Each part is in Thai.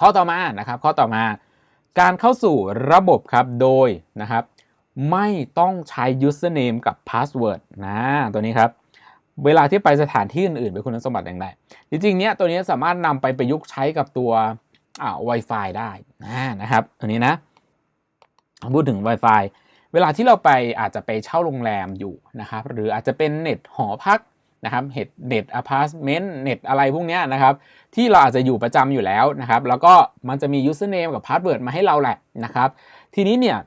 ข้อต่อมานะครับข้อต่อมาการเข้าสู่ระบบครับโดยนะครับ ไม่ต้องใช้ username กับ password นะตัวนี้ครับเวลาที่ไปสถานที่อื่นๆเป็นคุณสมบัติอย่างไรจริงๆเนี้ยตัวนี้สามารถนำไปประยุกต์ใช้กับตัวอ่า Wi-Fi ได้นะนะครับตัวนี้นะพูดถึง Wi-Fi เวลาที่เราไปอาจจะไปเช่าโรงแรมอยู่นะครับ หรืออาจจะเป็นเน็ตหอพัก นะครับเน็ตเน็ตอพาร์ตเมนต์เน็ตอะไรพวกนี้นะครับ ที่เราอาจจะอยู่ประจำอยู่แล้วนะครับ แล้วก็มันจะมี username กับ password มาให้เราแหละนะครับ ทีนี้เนี่ย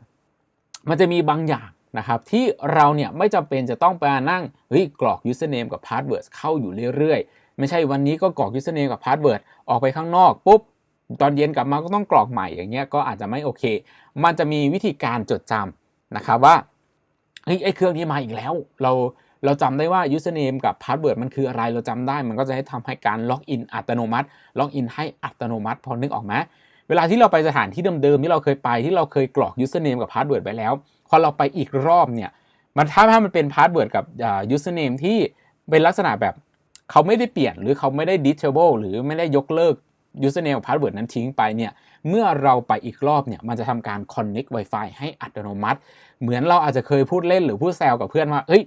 มันจะมีบางอย่างนะครับ ที่เราเนี่ยไม่จำเป็นจะต้องไปนั่งเฮ้ยกรอก username กับ password เข้าอยู่เรื่อยๆ ไม่ใช่วันนี้ก็กรอก username กับ password ออกไปข้างนอกปุ๊บตอนเย็นกลับมาก็ต้องกรอกใหม่อย่างเงี้ยก็อาจจะไม่โอเค มันจะมีวิธีการจดจำนะครับว่าเฮ้ยไอ้เครื่องนี้มาอีกแล้ว เรา เราจำได้ว่า username กับ password มันคืออะไรเราจำได้ มันก็จะให้ทำให้การล็อกอินอัตโนมัติล็อกอินให้อัตโนมัติพอนึกออกไหมเวลาที่เราไปสถานที่เดิมๆที่เราเคยไปที่เราเคยกรอก username กับ password ไปแล้วพอเราไปอีกรอบเนี่ยมันถ้าถ้ามันเป็น password กับ username ที่เป็นลักษณะแบบเขาไม่ได้เปลี่ยนหรือเขาไม่ได้ disable หรือไม่ได้ยกเลิก username กับ password นั้นทิ้งไปเนี่ยเมื่อเราไปอีกรอบเนี่ยมันจะทำการ connect Wi-Fi ให้อัตโนมัติ เหมือนเราอาจจะเคยพูดเล่นหรือพูดแซวกับเพื่อนว่าเอ้ย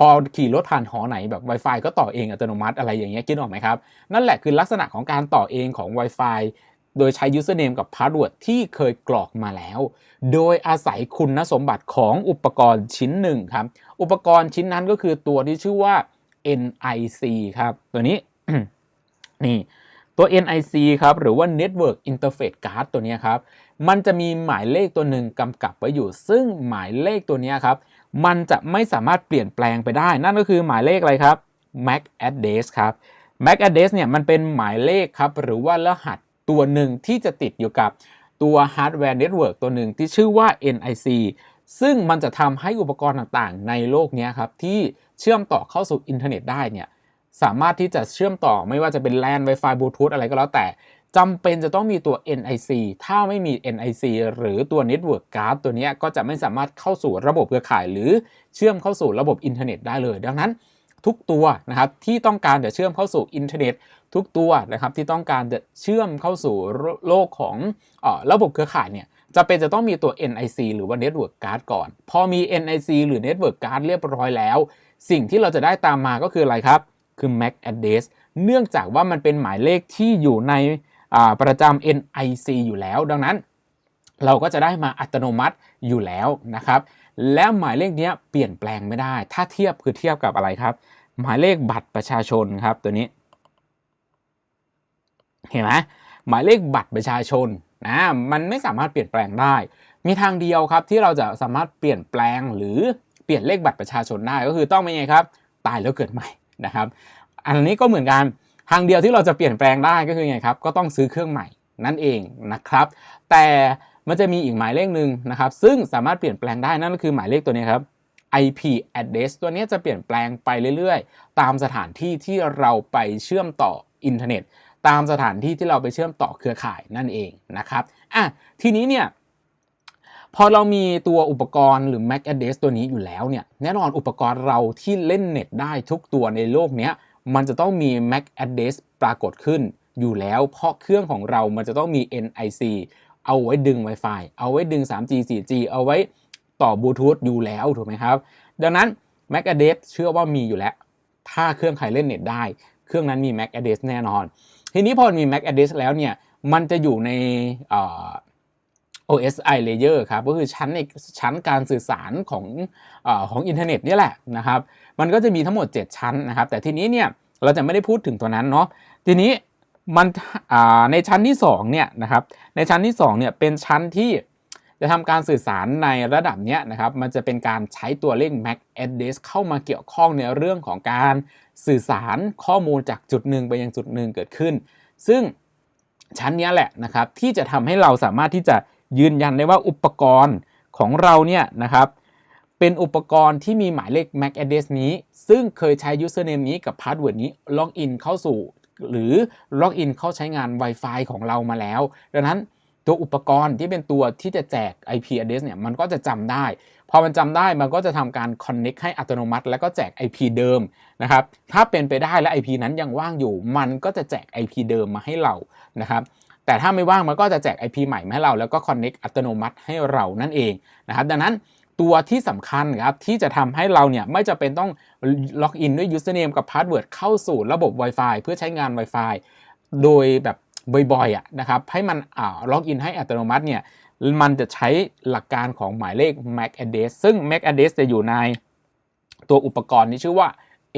พอขี่รถผ่านหอไหนแบบ Wi-Fi ก็ต่อเองอัตโนมัติอะไรอย่างเงี้ยคิดออกไหมครับ นั่นแหละคือลักษณะของการต่อเองของ Wi-Fi โดยใช้ username กับ password ที่เคยกรอกมาแล้ว โดยอาศัยคุณสมบัติของอุปกรณ์ชิ้นหนึ่งครับ อุปกรณ์ชิ้นนั้นก็คือตัวที่ชื่อว่า NIC ครับ ตัวนี้ นี่ ตัว NIC ครับหรือว่า Network Interface Card ตัวนี้ครับมันจะมีหมายเลขตัวหนึ่งกำกับไว้อยู่ ซึ่งหมายเลขตัวนี้ครับมันจะไม่สามารถเปลี่ยนแปลงไปได้ นั่นก็คือหมายเลขอะไรครับ MAC address ครับ MAC address เนี่ยมันเป็นหมายเลขครับหรือว่ารหัสตัวหนึ่งที่จะติดอยู่กับตัวฮาร์ดแวร์เน็ตเวิร์กตัวหนึ่งที่ชื่อว่า NIC ซึ่งมันจะทำให้อุปกรณ์ต่างๆ ในโลกนี้ครับที่เชื่อมต่อเข้าสู่อินเทอร์เน็ตได้เนี่ย สามารถที่จะเชื่อมต่อไม่ว่าจะเป็น LAN Wi-Fi Bluetooth อะไรก็แล้วแต่จำเป็นจะต้องมีตัว NIC ถ้าไม่มี NIC หรือตัว Network Card ตัวนี้ก็จะไม่สามารถเข้าสู่ระบบเครือข่าย หรือเชื่อมเข้าสู่ระบบอินเทอร์เน็ตได้เลย ดังนั้นทุกตัวนะครับที่ต้องการจะเชื่อมเข้าสู่อินเทอร์เน็ต ทุกตัวนะครับที่ต้องการจะเชื่อมเข้าสู่โลกของอระบบเครือข่ายเนี่ยจะเป็นจะต้องมีตัว NIC หรือว่า Network Card ก่อน พอมี NIC หรือ Network Card เรียบร้อยแล้ว สิ่งที่เราจะได้ตามมาก็คืออะไรครับ คือ MAC address เนื่องจากว่ามันเป็นหมายเลขที่อยู่ในประจำ NIC อยู่แล้ว ดังนั้น เราก็จะได้มาอัตโนมัติอยู่แล้วนะครับ แล้วหมายเลขนี้เปลี่ยนแปลงไม่ได้ ถ้าเทียบคือเทียบกับอะไรครับ หมายเลขบัตรประชาชนครับตัวนี้ เห็นไหมหมายเลขบัตรประชาชนนะมันไม่สามารถเปลี่ยนแปลงได้ มีทางเดียวครับที่เราจะสามารถเปลี่ยนแปลงหรือเปลี่ยนเลขบัตรประชาชนได้ก็คือต้องเป็นไงครับ ตายแล้วเกิดใหม่ นะครับ อันนี้ก็เหมือนกันทางเดียวที่เราจะเปลี่ยนแปลงได้ก็คือไงครับ ก็ต้องซื้อเครื่องใหม่นั่นเองนะครับ แต่มันจะมีอีกหมายเลขหนึ่งนะครับ ซึ่งสามารถเปลี่ยนแปลงได้นั่นก็คือหมายเลขตัวนี้ครับ IP address ตัวนี้จะเปลี่ยนแปลงไปเรื่อยๆ ตามสถานที่ที่เราไปเชื่อมต่ออินเทอร์เน็ต ตามสถานที่ที่เราไปเชื่อมต่อเครือข่ายนั่นเองนะครับอะทีนี้เนี่ย พอเรามีตัวอุปกรณ์หรือ MAC address ตัวนี้อยู่แล้วเนี่ยแน่นอนอุปกรณ์เราที่เล่นเน็ตได้ทุกตัวในโลกนี้มันจะต้องมี MAC address ปรากฏขึ้นอยู่แล้วเพราะเครื่องของเรามันจะต้องมี NIC เอาไว้ดึง Wi-Fi เอาไว้ดึง 3G 4G เอาไว้ต่อบลูทูธอยู่แล้วถูกไหมครับ ดังนั้น MAC address เชื่อว่ามีอยู่แล้ว ถ้าเครื่องใครเล่นเน็ตได้ เครื่องนั้นมี MAC address แน่นอน ทีนี้พอมี MAC address แล้วเนี่ยมันจะอยู่ใน OSI layer ครับก็คือชั้นในชั้นการสื่อสารของอของอินเทอร์เน็ตนี่แหละนะครับมันก็จะมีทั้งหมด 7 ชั้นนะครับ แต่ทีนี้เนี่ยเราจะไม่ได้พูดถึงตัวนั้นเนาะทีนี้มันในชั้นที่2เนี่ยนะครับในชั้นที่2เนี่ยเป็นชั้นที่จะทำการสื่อสารในระดับนี้นะครับ มันจะเป็นการใช้ตัวเลข MAC address เข้ามาเกี่ยวข้องในเรื่องของการสื่อสารข้อมูลจากจุดหนึ่งไปยังจุดหนึ่งเกิดขึ้น ซึ่งชั้นนี้แหละนะครับที่จะทำให้เราสามารถที่จะ ยืนยันได้ว่าอุปกรณ์ของเราเนี่ยนะครับเป็นอุปกรณ์ที่มีหมายเลข MAC address นี้ ซึ่งเคยใช้ username นี้กับ password นี้ล็อกอินเข้าสู่ หรือล็อกอินเข้าใช้งาน Wi-Fi ของเรามาแล้ว ดังนั้นตัวอุปกรณ์ที่เป็นตัวที่จะแจก IP address เนี่ยมันก็จะจำได้ พอมันจำได้มันก็จะทำการ connect ให้อัตโนมัติ แล้วก็แจก IP เดิมนะครับ ถ้าเป็นไปได้และ IP นั้นยังว่างอยู่ มันก็จะแจก IP เดิมมาให้เรานะครับ แต่ถ้าไม่ว่างมันก็จะแจก IP ใหม่ให้เราแล้วก็ connect อัตโนมัติให้เรานั่นเองนะครับดังนั้นตัวที่สำคัญครับที่จะทำให้เราเนี่ยไม่จะเป็นต้องล็อกอินด้วย username กับ password เข้าสู่ระบบ Wi-Fi เพื่อใช้งาน Wi-Fi โดยแบบบ่อยๆอะนะครับให้มันอ่าล็อกอินให้อัตโนมัติเนี่ยมันจะใช้หลักการของหมายเลข MAC address ซึ่ง MAC address จะอยู่ในตัวอุปกรณ์ที่ชื่อว่า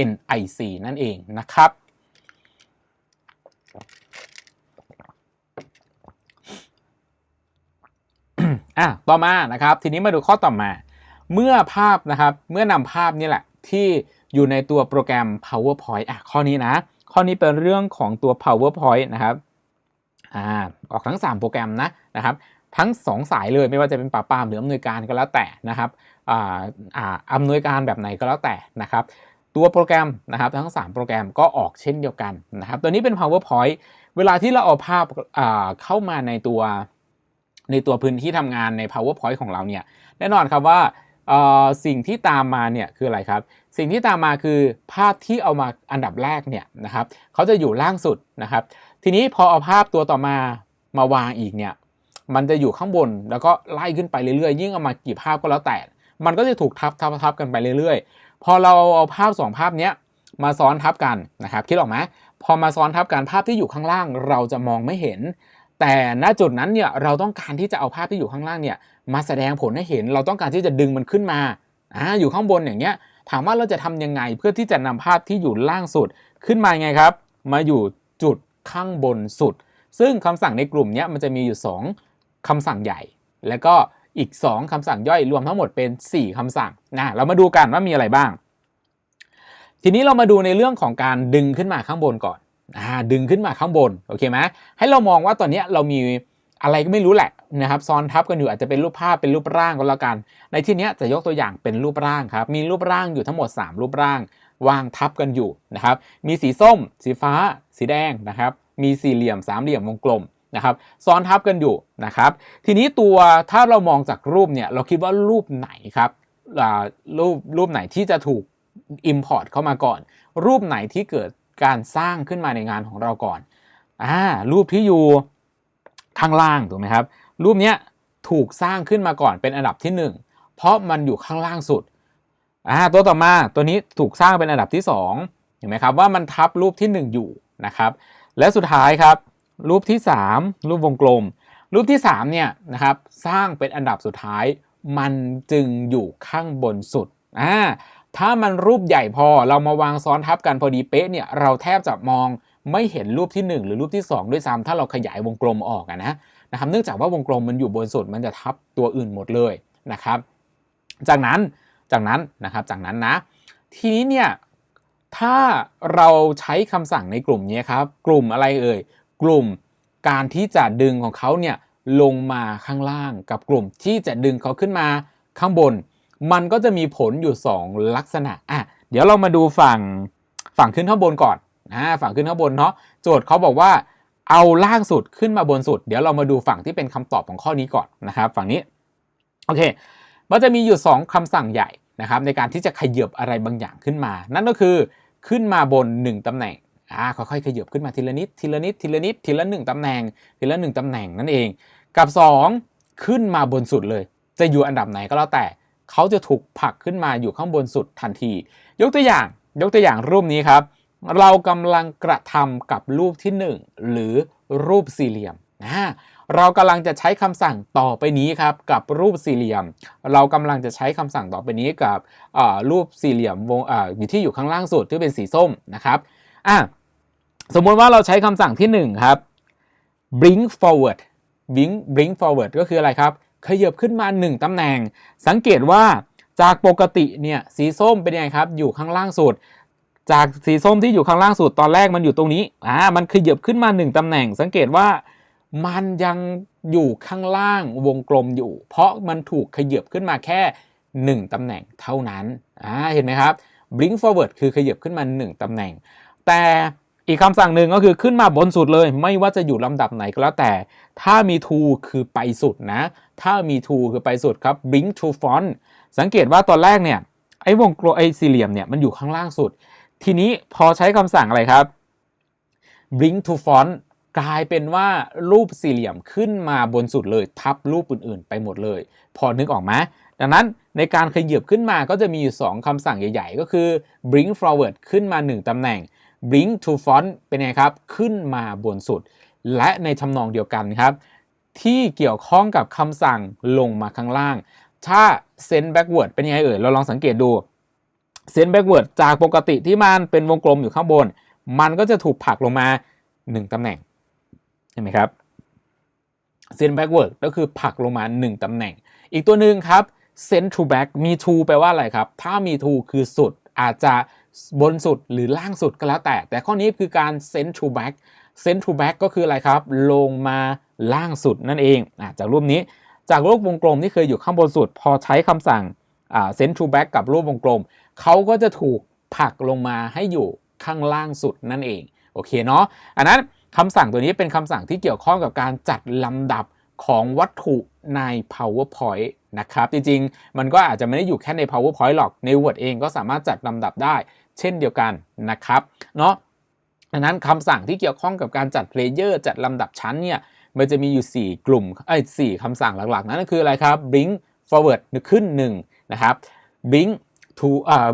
NIC นั่นเองนะครับ อะต่อมานะครับ ทีนี้มาดูข้อต่อมา เมื่อภาพนะครับเมื่อนำภาพนี่แหละ ที่อยู่ในตัวโปรแกรม PowerPoint อะข้อนี้นะ ข้อนี้เป็นเรื่องของตัว PowerPoint นะครับอ่าออกทั้ง 3 โปรแกรมนะนะครับทั้ง 2 สายเลยไม่ว่าจะเป็นปราปามหรืออำนวยการก็แล้วแต่นะครับอ่าอ่าอำนวยการแบบไหนก็แล้วแต่นะครับ ตัวโปรแกรมนะครับทั้ง 3 โปรแกรมก็ออกเช่นเดียวกันนะครับตัวนี้เป็น PowerPoint เวลาที่เราเอาภาพเข้ามาในตัว ในตัวพื้นที่ทำงานใน PowerPoint ของเราเนี่ยแน่นอนครับว่าสิ่งที่ตามมาเนี่ยคืออะไรครับ สิ่งที่ตามมาคือภาพที่เอามาอันดับแรกเนี่ยนะครับเขาจะอยู่ล่างสุดนะครับ ทีนี้พอเอาภาพตัวต่อมามาวางอีกเนี่ยมันจะอยู่ข้างบนแล้วก็ไล่ขึ้นไปเรื่อยๆ ยิ่งเอามากี่ภาพก็แล้วแต่ มันก็จะถูกทับทับทับกันไปเรื่อยๆ พอเราเอาภาพ 2 ภาพเนี้ยมาซ้อนทับกันนะครับคิดออกไหมพอมาซ้อนทับกันภาพที่อยู่ข้างล่าง เราจะมองไม่เห็น แต่ณจุดนั้นเนี่ยเราต้องการที่จะเอาภาพที่อยู่ข้างล่างเนี่ยมาแสดงผลให้เห็น เราต้องการที่จะดึงมันขึ้นมาอ่าอยู่ข้างบนอย่างเงี้ย ถามว่าเราจะทำยังไงเพื่อที่จะนำภาพที่อยู่ล่างสุดขึ้นมาไงครับ มาอยู่จุดข้างบนสุด ซึ่งคำสั่งในกลุ่มนี้มันจะมีอยู่ 2คำสั่งใหญ่ แล้วก็อีก 2คำสั่งย่อยรวมทั้งหมดเป็น 4คำสั่งนะเรามาดูกันว่ามีอะไรบ้าง ทีนี้เรามาดูในเรื่องของการดึงขึ้นมาข้างบนก่อน ดึงขึ้นมาข้างบนโอเคไหมให้เรามองว่าตอนนี้เรามีอะไรก็ไม่รู้แหละนะครับซ้อนทับกันอยู่อาจจะเป็นรูปภาพเป็นรูปร่างก็แล้วกัน ในที่นี้จะยกตัวอย่างเป็นรูปร่างครับมีรูปร่างอยู่ทั้งหมด 3 รูปร่าง วางทับกันอยู่นะครับมีสีส้ม สีฟ้า สีแดงนะครับมีสี่เหลี่ยมสามเหลี่ยมวงกลมนะครับซ้อนทับกันอยู่นะครับทีนี้ตัวถ้าเรามองจากรูปเนี่ยเราคิดว่ารูปไหนครับรูปรูปไหนที่จะถูก Import เข้ามาก่อน รูปไหนที่เกิด การสร้างขึ้นมาในงานของเราก่อนอ่ารูปที่อยู่ข้างล่างถูกไหมครับ รูปเนี้ยถูกสร้างขึ้นมาก่อนเป็นอันดับที่ 1 เพราะมันอยู่ข้างล่างสุดอ่าตัวต่อมาตัวนี้ถูกสร้างเป็นอันดับที่2เห็นไหมครับว่ามันทับรูปที่ 1 อยู่นะครับ และสุดท้ายครับ รูปที่ 3 รูปวงกลม รูปที่3เนี่ยนะครับสร้างเป็นอันดับสุดท้าย มันจึงอยู่ข้างบนสุดอ่า ถ้ามันรูปใหญ่พอเรามาวางซ้อนทับกันพอดีเป๊ะเนี่ยเราแทบจะมองไม่เห็นรูปที่ 1 หรือรูปที่ 2 ด้วยซ้ำถ้าเราขยายวงกลมออกนะนะครับเนื่องจากว่าวงกลมมันอยู่บนสุดมันจะทับตัวอื่นหมดเลยนะครับ จากนั้นจากนั้นนะครับจากนั้นนะ ทีนี้เนี่ยถ้าเราใช้คำสั่งในกลุ่มนี้ครับ กลุ่มอะไรเอ่ยกลุ่มการที่จะดึงของเขาเนี่ยลงมาข้างล่างกับกลุ่มที่จะดึงเขาขึ้นมาข้างบน มันก็จะมีผลอยู่ 2 ลักษณะอะเดี๋ยวเรามาดูฝั่งฝั่งขึ้นข้างบนก่อนนะฝั่งขึ้นข้างบนเนาะโจทย์เขาบอกว่าเอาล่างสุดขึ้นมาบนสุด เดี๋ยวเรามาดูฝั่งที่เป็นคำตอบของข้อนี้ก่อนนะครับ ฝั่งนี้โอเค มันจะมีอยู่ 2คำสั่งใหญ่นะครับในการที่จะขยับอะไรบางอย่างขึ้นมา นั่นก็คือขึ้นมาบน 1ตำแหน่งอ่าค่อยๆขยับขึ้นมาทีละนิดทีละนิดทีละนิดทีละ1ตำแหน่งทีละ1ตำแหน่งนั่นเอง กับ 2 ขึ้นมาบนสุดเลย จะอยู่อันดับไหนก็แล้วแต่ เขาจะถูกผลักขึ้นมาอยู่ข้างบนสุดทันที ยกตัวอย่างยกตัวอย่างรูปนี้ครับ เรากำลังกระทำกับรูปที่ 1 หรือรูปสี่เหลี่ยมนะเรากำลังจะใช้คำสั่งต่อไปนี้ครับกับรูปสี่เหลี่ยม เรากำลังจะใช้คำสั่งต่อไปนี้กับรูปสี่เหลี่ยมวงอยู่ที่อยู่ข้างล่างสุดที่เป็นสีส้มนะครับอะสมมติว่าเราใช้คำสั่งที่1ครับ bring forward bring bring forward ก็คืออะไรครับ ขยับขึ้นมา 1 ตำแหน่ง สังเกตว่าจากปกติเนี่ยสีส้มเป็นยังไงครับ อยู่ข้างล่างสุด จากสีส้มที่อยู่ข้างล่างสุดตอนแรกมันอยู่ตรงนี้อ่ามันขยับขึ้นมา 1 ตำแหน่ง สังเกตว่ามันยังอยู่ข้างล่างวงกลมอยู่ เพราะมันถูกขยับขึ้นมาแค่ 1 ตำแหน่งเท่านั้นอ่าเห็นไหมครับ bring forward คือขยับขึ้นมา 1 ตำแหน่ง แต่อีกคำสั่งหนึ่งก็คือขึ้นมาบนสุดเลย ไม่ว่าจะอยู่ลำดับไหนก็แล้วแต่ ถ้ามี to คือไปสุดนะ ถ้ามี to คือไปสุดครับ bring to front สังเกตว่าตอนแรกเนี่ยไอ้วงกลมไอ้สี่เหลี่ยมเนี่ยมันอยู่ข้างล่างสุด ทีนี้พอใช้คำสั่งอะไรครับ bring to front กลายเป็นว่ารูปสี่เหลี่ยมขึ้นมาบนสุดเลย ทับรูปอื่นๆ ไปหมดเลย พอนึกออกไหมดังนั้นในการขยับขึ้นมาก็จะมีอยู่ 2คำสั่งใหญ่ ๆ ก็คือ bring forward ขึ้นมา 1ตำแหน่ง bring to front เป็นไงครับ ขึ้นมาบนสุด และในทำนองเดียวกันครับ ที่เกี่ยวข้องกับคำสั่งลงมาข้างล่าง ถ้า send backward เป็นยังไงเอ่ย เราลองสังเกตดู send backward จากปกติที่มันเป็นวงกลมอยู่ข้างบน มันก็จะถูกผลักลงมา 1ตำแหน่ง เห็นไหมครับ send backward ก็คือผลักลงมา 1ตำแหน่ง อีกตัวหนึ่งครับ send to back มี to แปลว่าอะไรครับ ถ้ามี to คือสุดอาจจะบนสุดหรือล่างสุดก็แล้วแต่ แต่ข้อนี้คือการ send to back send to back ก็คืออะไรครับ ลงมา ล่างสุดนั่นเองอจากรูปนี้จากรูปวงกลมที่เคยอยู่ข้างบนสุด พอใช้คำสั่ง send to back กับรูปวงกลม เขาก็จะถูกผลักลงมาให้อยู่ข้างล่างสุดนั่นเอง โอเคเนาะอันนั้นคำสั่งตัวนี้เป็นคำสั่งที่เกี่ยวข้องกับการจัดลำดับของวัตถุใน PowerPoint นะครับ จริงๆ มันก็อาจจะไม่ได้อยู่แค่ใน PowerPoint หรอก ใน Word เองก็สามารถจัดลำดับได้ เช่นเดียวกันนะครับ เนาะดังนั้นคำสั่งที่เกี่ยวข้องกับการจัดเลเยอร์จัดลำดับชั้นเนี่ย มันจะมีอยู่ 4 กลุ่มเอ้สี่คำสั่งหลักๆ นั่นก็คืออะไรครับ bring forward ขึ้น 1 นะครับ bring to อ่า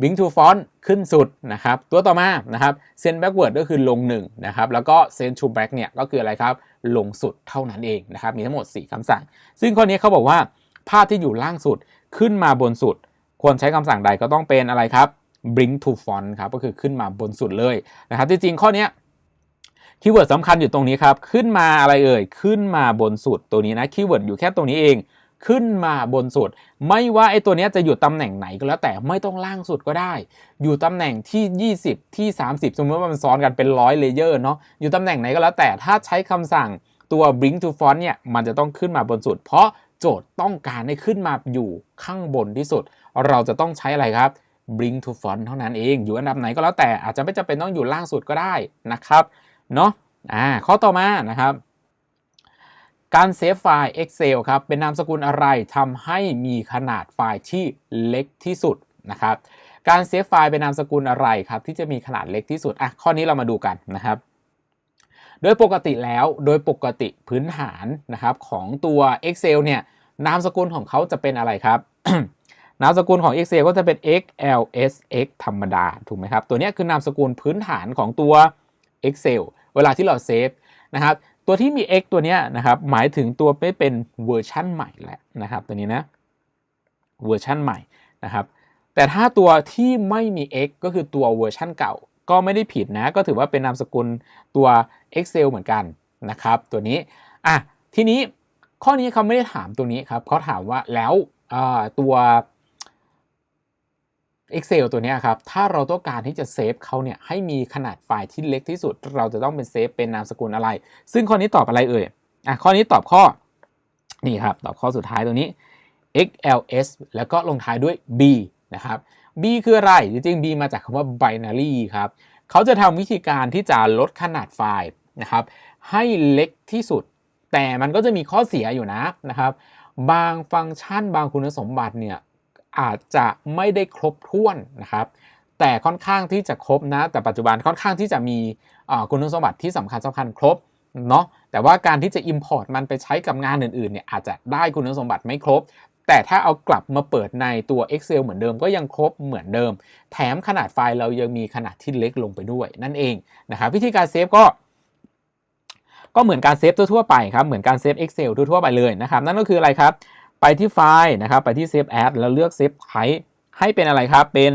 bring to front ขึ้นสุดนะครับ ตัวต่อมานะครับ send backward ก็คือลง 1 นะครับ แล้วก็ send to back เนี่ยก็คืออะไรครับ ลงสุดเท่านั้นเองนะครับ มีทั้งหมด 4คำสั่ง ซึ่งข้อนี้เขาบอกว่าภาพที่อยู่ล่างสุดขึ้นมาบนสุด ควรใช้คำสั่งใดก็ต้องเป็นอะไรครับ bring to front ครับก็คือขึ้นมาบนสุดเลยนะครับที่จริงข้อนี้ คีย์เวิร์ดสำคัญอยู่ตรงนี้ครับ ขึ้นมาอะไรเอ่ย ขึ้นมาบนสุดตัวนี้นะคีย์เวิร์ดอยู่แค่ตรงนี้เอง ขึ้นมาบนสุด ไม่ว่าไอ้ตัวนี้จะอยู่ตำแหน่งไหนก็แล้วแต่ไม่ต้องล่างสุดก็ได้ อยู่ตำแหน่งที่ 20 ที่ 30 สมมติว่ามันซ้อนกันเป็นร้อยเลเยอร์เนาะอยู่ตำแหน่งไหนก็แล้วแต่ถ้าใช้คำสั่งตัว bring to front เนี่ยมันจะต้องขึ้นมาบนสุด เพราะโจทย์ต้องการให้ขึ้นมาอยู่ข้างบนที่สุด เราจะต้องใช้อะไรครับ bring to front เท่านั้นเอง อยู่อันดับไหนก็แล้วแต่อาจจะไม่จำเป็นต้องอยู่ล่างสุดก็ได้นะครับ เนาะอ่าข้อต่อมานะครับ การเซฟไฟล์ Excel ครับ เป็นนามสกุลอะไรทำให้มีขนาดไฟล์ที่เล็กที่สุดนะครับ การเซฟไฟล์เป็นนามสกุลอะไรครับ ที่จะมีขนาดเล็กที่สุดอะข้อนี้เรามาดูกันนะครับโดยปกติแล้วโดยปกติพื้นฐานนะครับของตัว Excel เนี่ยนามสกุลของเขาจะเป็นอะไรครับ นามสกุลของ Excel ก็จะเป็น XLSX ธรรมดา ถูกไหมครับ ตัวนี้คือนามสกุลพื้นฐานของตัว Excel เวลาที่เราเซฟนะครับตัวที่มี x ตัวนี้นะครับหมายถึงตัวไม่เป็นเวอร์ชั่นใหม่แหละนะครับตัวนี้นะเวอร์ชั่นใหม่นะครับแต่ถ้าตัวที่ไม่มี x ก็คือตัวเวอร์ชั่นเก่า ก็ไม่ได้ผิดนะก็ถือว่าเป็นนามสกุลตัว Excel เหมือนกันนะครับตัวนี้อะทีนี้ข้อนี้เขาไม่ได้ถามตัวนี้ครับเขาถามว่าแล้วตัว Excel ตัวนี้ครับ ถ้าเราต้องการที่จะเซฟเขาเนี่ยให้มีขนาดไฟล์ที่เล็กที่สุด เราจะต้องเป็นเซฟเป็นนามสกุลอะไร ซึ่งข้อนี้ตอบอะไรเอ่ย อะ ข้อนี้ตอบข้อ นี่ครับ ตอบข้อสุดท้ายตัวนี้ XLS แล้วก็ลงท้ายด้วย B นะครับ B คืออะไร จริงๆ B มาจากคำว่า binary ครับ เขาจะทำวิธีการที่จะลดขนาดไฟล์นะครับให้เล็กที่สุด แต่มันก็จะมีข้อเสียอยู่นะนะครับ บางฟังก์ชันบางคุณสมบัติเนี่ย อาจจะไม่ได้ครบถ้วนนะครับ แต่ค่อนข้างที่จะครบนะ แต่ปัจจุบันค่อนข้างที่จะมีคุณสมบัติที่สำคัญสำคัญครบเนาะแต่ว่าการที่จะ Import มันไปใช้กับงานอื่นๆเนี่ยอาจจะได้คุณสมบัติไม่ครบ แต่ถ้าเอากลับมาเปิดในตัว Excel เหมือนเดิมก็ยังครบเหมือนเดิม แถมขนาดไฟล์เรายังมีขนาดที่เล็กลงไปด้วยนั่นเองนะครับวิธีการเซฟก็ก็เหมือนการเซฟทั่วๆไปครับ เหมือนการเซฟ Excel ทั่วๆไปเลยนะครับ นั่นก็คืออะไรครับ ไปที่ไฟล์นะครับ ไปที่ Save As แล้วเลือก Save Type ให้เป็นอะไรครับ เป็น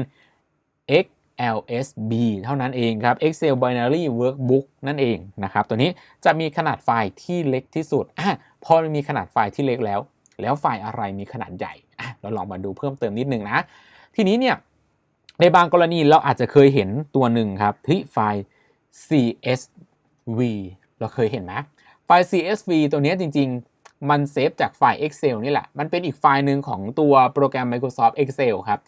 XLSB เท่านั้นเองครับ Excel Binary Workbook นั่นเองนะครับ ตัวนี้จะมีขนาดไฟล์ที่เล็กที่สุดอพอมันมีขนาดไฟล์ที่เล็กแล้ว แล้วไฟล์อะไรมีขนาดใหญ่เราลองมาดูเพิ่มเติมนิดนึงนะ ทีนี้เนี่ย ในบางกรณีเราอาจจะเคยเห็นตัวหนึ่งครับ ที่ไฟล์ CSV เราเคยเห็นไหมไฟล์ CSV ตัวนี้จริง มันเซฟจากไฟล์ Excel นี่แหละ มันเป็นอีกไฟล์หนึ่งของตัวโปรแกรม Microsoft Excel ครับ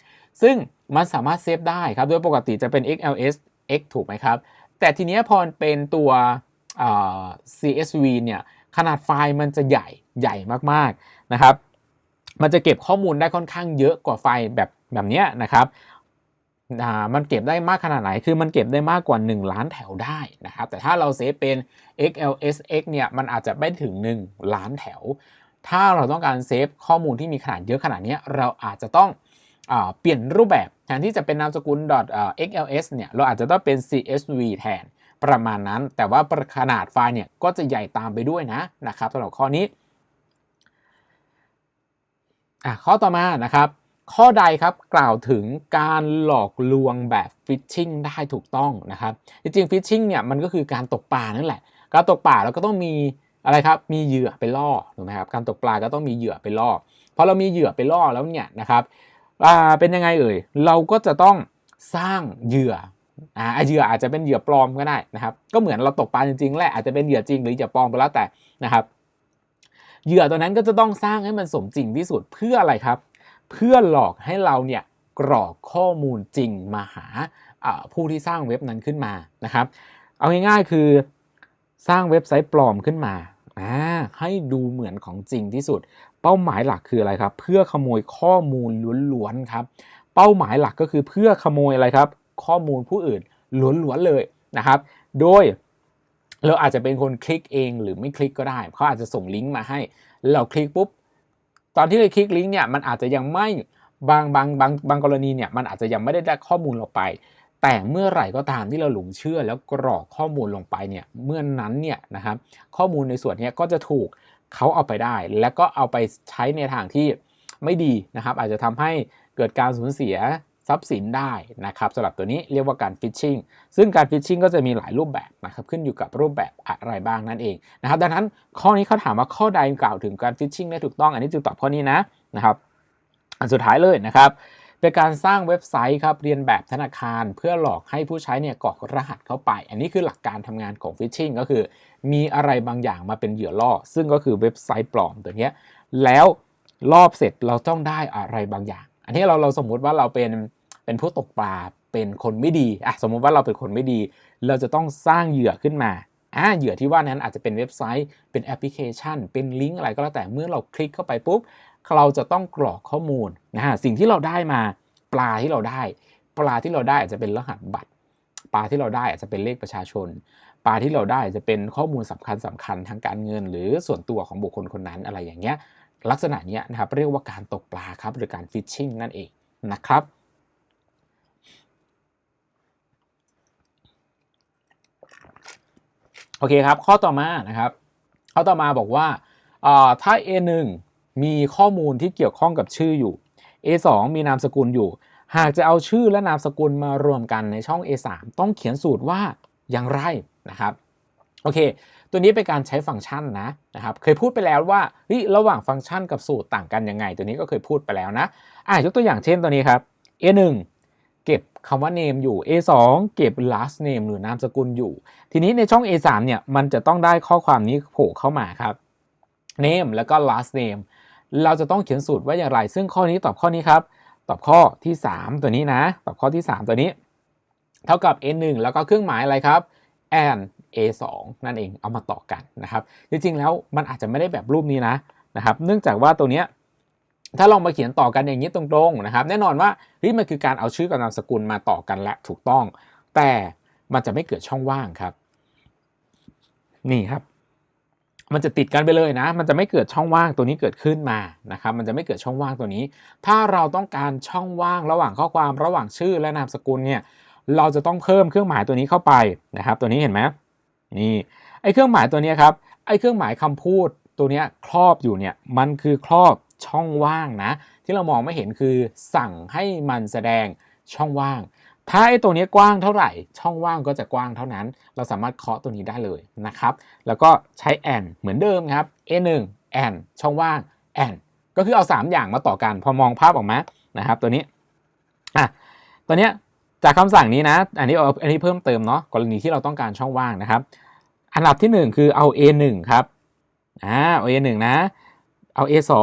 ซึ่งมันสามารถเซฟได้ครับ โดยปกติจะเป็น XLS X ถูกไหมครับ แต่ทีนี้พอเป็นตัว CSV เนี่ยขนาดไฟล์มันจะใหญ่ใหญ่มากๆนะครับ มันจะเก็บข้อมูลได้ค่อนข้างเยอะกว่าไฟล์แบบแบบนี้นะครับ อ่ามันเก็บได้มากขนาดไหน คือมันเก็บได้มากกว่า 1 ล้านแถวได้นะครับ แต่ถ้าเราเซฟเป็น XLSX เนี่ย มันอาจจะไม่ถึง 1 ล้านแถว ถ้าเราต้องการเซฟข้อมูลที่มีขนาดเยอะขนาดนี้ เราอาจจะต้องอเปลี่ยนรูปแบบ แทนที่จะเป็นนามสกุล .xls เนี่ย เราอาจจะต้องเป็น csv แทนประมาณนั้น แต่ว่าขนาดไฟล์เนี่ย ก็จะใหญ่ตามไปด้วยนะ นะครับสำหรับข้อนี้ข้อต่อมานะครับ ข้อใดครับกล่าวถึงการหลอกลวงแบบฟิชชิงได้ถูกต้องนะครับจริงๆฟิชชิงเนี่ยมันก็คือการตกปลานั่นแหละ การตกปลาเราก็ต้องมีอะไรครับมีเหยื่อไปล่อถูกไหมครับการตกปลาก็ต้องมีเหยื่อไปล่อพอเรามีเหยื่อไปล่อแล้วเนี่ยนะครับเป็นยังไงเอ่ยเราก็จะต้องสร้างเหยื่ออ่าเหยื่ออาจจะเป็นเหยื่อปลอมก็ได้นะครับ ก็เหมือนเราตกปลาจริงๆแหละอาจจะเป็นเหยื่อจริงหรือเหยื่อปลอมก็แล้วแต่นะครับเหยื่อตัวนั้นก็จะต้องสร้างให้มันสมจริงที่สุดเพื่ออะไรครับ เพื่อหลอกให้เราเนี่ยกรอกข้อมูลจริงมาหาผู้ที่สร้างเว็บนั้นขึ้นมานะครับ เอาง่ายๆคือสร้างเว็บไซต์ปลอมขึ้นมาให้ดูเหมือนของจริงที่สุด เป้าหมายหลักคืออะไรครับ เพื่อขโมยข้อมูลล้วนๆครับ เป้าหมายหลักก็คือเพื่อขโมยอะไรครับ ข้อมูลผู้อื่นล้วนๆเลยนะครับ โดยเราอาจจะเป็นคนคลิกเองหรือไม่คลิกก็ได้เขาอาจจะส่งลิงก์มาให้ เราคลิกปุ๊บ ตอนที่เราคลิกลิงก์เนี่ยมันอาจจะยังไม่บางบางบางบางกรณีเนี่ยมันอาจจะยังไม่ได้ได้ข้อมูลเราไป แต่เมื่อไหร่ก็ตามที่เราหลงเชื่อแล้วกรอกข้อมูลลงไปเนี่ยเมื่อนนั้นเนี่ยนะครับข้อมูลในส่วนนี้ก็จะถูกเขาเอาไปได้ แล้วก็เอาไปใช้ในทางที่ไม่ดีนะครับ อาจจะทำให้เกิดการสูญเสีย ทรัพย์สินได้นะครับสำหรับตัวนี้เรียกว่าการฟิชชิงซึ่งการฟิชชิงก็จะมีหลายรูปแบบนะครับขึ้นอยู่กับรูปแบบอะไรบ้างนั่นเองนะครับดังนั้นข้อนี้เขาถามว่าข้อใดกล่าวถึงการฟิชชิงได้ถูกต้องอันนี้จึงตอบข้อนี้นะนะครับอันสุดท้ายเลยนะครับเป็นการสร้างเว็บไซต์ครับเรียนแบบธนาคารเพื่อหลอกให้ผู้ใช้เนี่ยกรอกรหัสเข้าไป อันนี้คือหลักการทำงานของฟิชชิงก็คือ มีอะไรบางอย่างมาเป็นเหยื่อล่อ ซึ่งก็คือเว็บไซต์ปลอมตัวนี้แล้วรอบเสร็จเราต้องได้อะไรบางอย่าง นนี้เราเราสมมุติว่าเราเป็นเป็นผู้ตกปลาเป็นคนไม่ดีอะสมมุติว่าเราเป็นคนไม่ดี เราจะต้องสร้างเหยื่อขึ้นมาอ่าเหยื่อที่ว่านั้นอาจจะเป็นเว็บไซต์ เป็นแอปพลิเคชัน เป็นลิงก์อะไรก็แล้วแต่เมื่อเราคลิกเข้าไปปุ๊บ เราจะต้องกรอกข้อมูลนะฮะสิ่งที่เราได้มาปลาที่เราได้ ปลาที่เราได้อาจจะเป็นรหัสบัตร ปลาที่เราได้อาจจะเป็นเลขประชาชน ปลาที่เราได้จะเป็นข้อมูลสำคัญสำคัญทางการเงิน หรือส่วนตัวของบุคคลคนนั้นอะไรอย่างเงี้ย ลักษณะนี้นะครับเรียกว่าการตกปลาครับหรือการฟิชชิงนั่นเองนะครับโอเคครับ ข้อต่อมานะครับข้อต่อมาบอกว่าถ้า A1 มีข้อมูลที่เกี่ยวข้องกับชื่ออยู่ A2 มีนามสกุลอยู่ หากจะเอาชื่อและนามสกุลมารวมกันในช่อง A3 ต้องเขียนสูตรว่าอย่างไรนะครับ โอเค ตัวนี้เป็นการใช้ฟังก์ชันนะนะครับ เคยพูดไปแล้วว่าระหว่างฟังก์ชันกับสูตรต่างกันยังไง ตัวนี้ก็เคยพูดไปแล้วนะ อะยกตัวอย่างเช่นตัวนี้ครับ A1 เก็บคำว่า name อยู่ A2 เก็บ last name หรือนามสกุลอยู่ ทีนี้ในช่อง A3 เนี่ย มันจะต้องได้ข้อความนี้โผล่เข้ามาครับ name แล้วก็ last name เราจะต้องเขียนสูตรว่าอย่างไร ซึ่งข้อนี้ตอบข้อนี้ครับ ตอบข้อที่ 3 ตัวนี้นะ ตอบข้อที่ 3 ตัวนี้ เท่ากับ n1 แล้วก็เครื่องหมายอะไรครับ and a2 นั่นเองเอามาต่อกันนะครับจริงๆแล้วมันอาจจะไม่ได้แบบรูปนี้นะนะครับเนื่องจากว่าตัวเนี้ยถ้าลองมาเขียนต่อกันอย่างนี้ตรงๆนะครับ แน่นอนว่าเฮ้ยมันคือการเอาชื่อกับนามสกุลมาต่อกันและถูกต้อง แต่มันจะไม่เกิดช่องว่างครับ นี่ครับ มันจะติดกันไปเลยนะ มันจะไม่เกิดช่องว่างตัวนี้เกิดขึ้นมานะครับ มันจะไม่เกิดช่องว่างตัวนี้ ถ้าเราต้องการช่องว่างระหว่างข้อความระหว่างชื่อและนามสกุลเนี่ย เราจะต้องเพิ่มเครื่องหมายตัวนี้เข้าไปนะครับ ตัวนี้เห็นไหม นี่ไอ้เครื่องหมายตัวนี้ครับไอ้เครื่องหมายคำพูดตัวนี้ครอบอยู่เนี่ยมันคือครอบช่องว่างนะ ที่เรามองไม่เห็นคือสั่งให้มันแสดงช่องว่าง ถ้าไอ้ตัวนี้กว้างเท่าไหร่ ช่องว่างก็จะกว้างเท่านั้น เราสามารถเคาะตัวนี้ได้เลยนะครับ แล้วก็ใช้ and เหมือนเดิมครับ a1 and ช่องว่าง and ก็คือเอา 3 อย่างมาต่อกัน พอมองภาพออกมานะครับ ตัวนี้อะตัวเนี้ย จากคำสั่งนี้นะ อันนี้อันนี้เพิ่มเติมเนาะกรณีที่เราต้องการช่องว่างนะครับ อันดับที่ 1 คือเอา a1 ครับอ่าเอา a1 นะเอา A2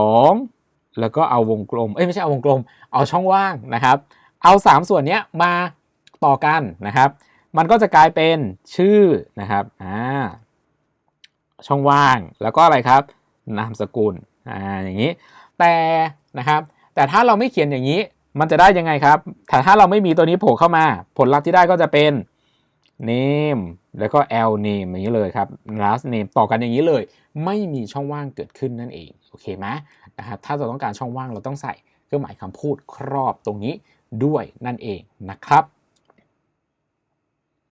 แล้วก็เอาวงกลม เอ้ยไม่ใช่เอาวงกลม เอาช่องว่างนะครับ เอา 3 ส่วนนี้มาต่อกันนะครับ มันก็จะกลายเป็นชื่อนะครับอ่าช่องว่างแล้วก็อะไรครับ นามสกุลอ่าอย่างนี้ แต่นะครับ แต่ถ้าเราไม่เขียนอย่างนี้ มันจะได้ยังไงครับแต่ถ้าเราไม่มีตัวนี้โผล่เข้ามา ผลลัพธ์ที่ได้ก็จะเป็น name แล้วก็ l name อย่างนี้เลยครับ last name ต่อกันอย่างนี้เลย ไม่มีช่องว่างเกิดขึ้นนั่นเอง โอเคไหมนะครับถ้าเราต้องการช่องว่างเราต้องใส่เครื่องหมายคำพูดครอบตรงนี้ด้วยนั่นเองนะครับ